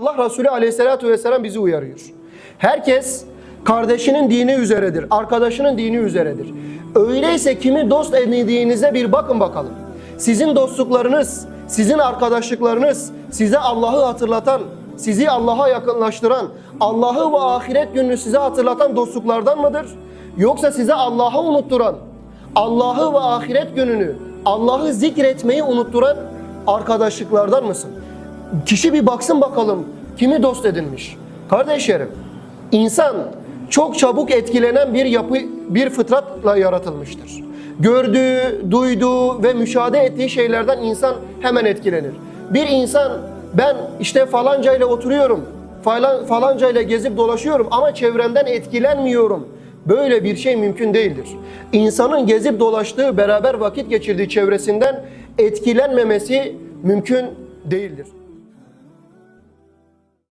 Allah Resulü aleyhissalatu vesselam bizi uyarıyor. Herkes kardeşinin dini üzeredir, arkadaşının dini üzeredir. Öyleyse kimi dost edindiğinize bir bakın bakalım. Sizin dostluklarınız, sizin arkadaşlıklarınız size Allah'ı hatırlatan, sizi Allah'a yakınlaştıran, Allah'ı ve ahiret gününü size hatırlatan dostluklardan mıdır? Yoksa size Allah'ı unutturan, Allah'ı ve ahiret gününü, Allah'ı zikretmeyi unutturan arkadaşlıklardan mısın? Kişi bir baksın bakalım kimi dost edinmiş. Kardeşlerim, insan çok çabuk etkilenen bir yapı, bir fıtratla yaratılmıştır. Gördüğü, duyduğu ve müşahede ettiği şeylerden insan hemen etkilenir. Bir insan ben işte falanca ile oturuyorum, falan, falanca ile gezip dolaşıyorum ama çevremden etkilenmiyorum. Böyle bir şey mümkün değildir. İnsanın gezip dolaştığı, beraber vakit geçirdiği çevresinden etkilenmemesi mümkün değildir.